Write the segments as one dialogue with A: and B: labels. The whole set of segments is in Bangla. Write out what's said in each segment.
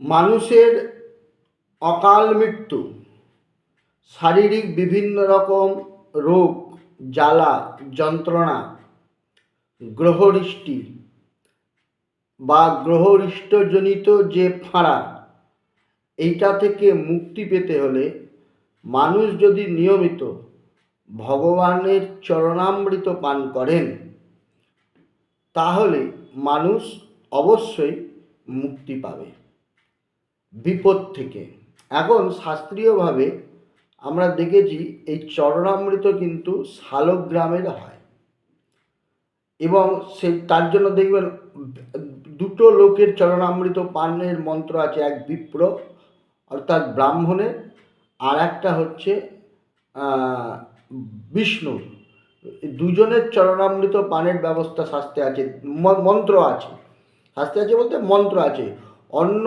A: মানুষের অকাল মৃত্যু, শারীরিক বিভিন্ন রকম রোগ, জ্বালা, যন্ত্রণা, গ্রহরিষ্টি বা গ্রহরিষ্টজনিত যে ফাঁড়া, এইটা থেকে মুক্তি পেতে হলে মানুষ যদি নিয়মিত ভগবানের চরণামৃত পান করেন, তাহলে মানুষ অবশ্যই মুক্তি পাবে। বিপদ থেকে। এখন শাস্ত্রীয়ভাবে আমরা দেখেছি এই চরণামৃত কিন্তু শালগ্রামের হয়। এবং সেই তার জন্য দেখবেন দুটো লোকের চরণামৃত পানের মন্ত্র আছে, এক বিপ্র, অর্থাৎ ব্রাহ্মণের, আর একটা হচ্ছে বিষ্ণুর দুজনের চরণামৃত পানের ব্যবস্থা শাস্তে আছে মন্ত্র আছে। শাস্তে আছে বলতে মন্ত্র আছে। অন্য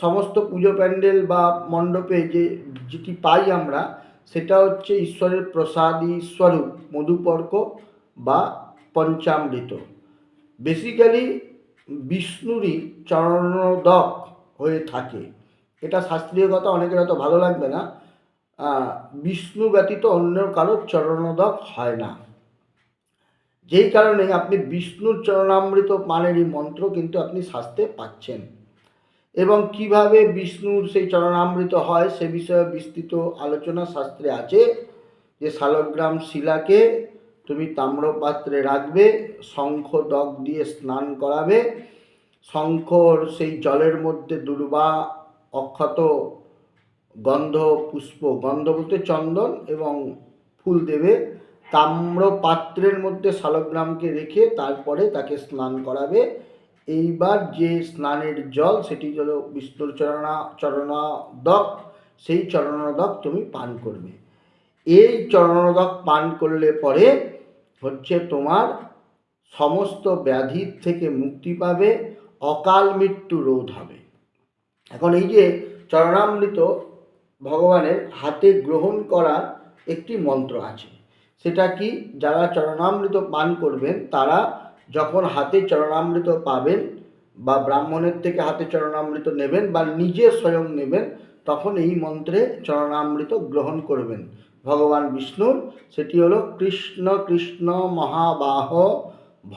A: সমস্ত পুজো প্যান্ডেল বা মণ্ডপে যে যেটি পাই আমরা, সেটা হচ্ছে ঈশ্বরের প্রসাদী স্বরূপ, মধুপর্ক বা পঞ্চামৃত। বেসিক্যালি বিষ্ণুরই চরণোদক হয়ে থাকে। এটা শাস্ত্রীয় কথা, অনেকের হয়তো ভালো লাগবে না। বিষ্ণু ব্যতীত অন্য কারোর চরণোদক হয় না। যেই কারণে আপনি বিষ্ণুর চরণামৃত পানের এই মন্ত্র কিন্তু আপনি শাস্তে পাচ্ছেন। এবং কীভাবে বিষ্ণুর সেই চরণামৃত হয় সে বিষয়ে বিস্তৃত আলোচনা শাস্ত্রে আছে যে শালগ্রাম শিলাকে তুমি তাম্রপাত্রে রাখবে, শঙ্খ দগ দিয়ে স্নান করাবে, শঙ্খর সেই জলের মধ্যে দুর্বা, অক্ষত, গন্ধ, পুষ্প, গন্ধ বলতে চন্দন এবং ফুল দেবে তাম্র পাত্রের মধ্যে শালগ্রামকে রেখে তারপরে তাকে স্নান করাবে। এইবার যে স্নানের জল, সেটি হল বিষ্ণুর চরণা, চরণাদক, সেই চরণাদক তুমি পান করবে। এই চরণাদক পান করলে পরে হচ্ছে তোমার সমস্ত ব্যাধির থেকে মুক্তি পাবে, অকাল মৃত্যু রোধ হবে। এখন এই যে চরণামৃত ভগবানের হাতে গ্রহণ করার একটি মন্ত্র আছে। সেটা কি? যারা চরণামৃত পান করবেন, তারা যখন হাতে চরণামৃত পাবেন বা ব্রাহ্মণের থেকে হাতে চরণামৃত নেবেন বা নিজে স্বয়ং নেবেন, তখন এই মন্ত্রে চরণামৃত গ্রহণ করবেন। ভগবান বিষ্ণুর, সেটি হলো কৃষ্ণ কৃষ্ণ মহাবাহ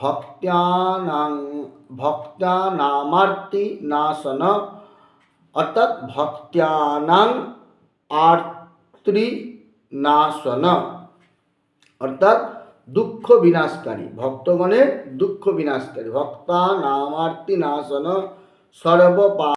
A: ভক্ত্যানাং ভক্তানামার্তি নাশন অর্থাৎ ভক্তানাং আর্ত্রি নাশন অর্থাৎ দুঃখ বিনাশকারী ভক্তগণের দুঃখ বিনাশকারী ভক্তা নামার্তি নাশন সর্বপা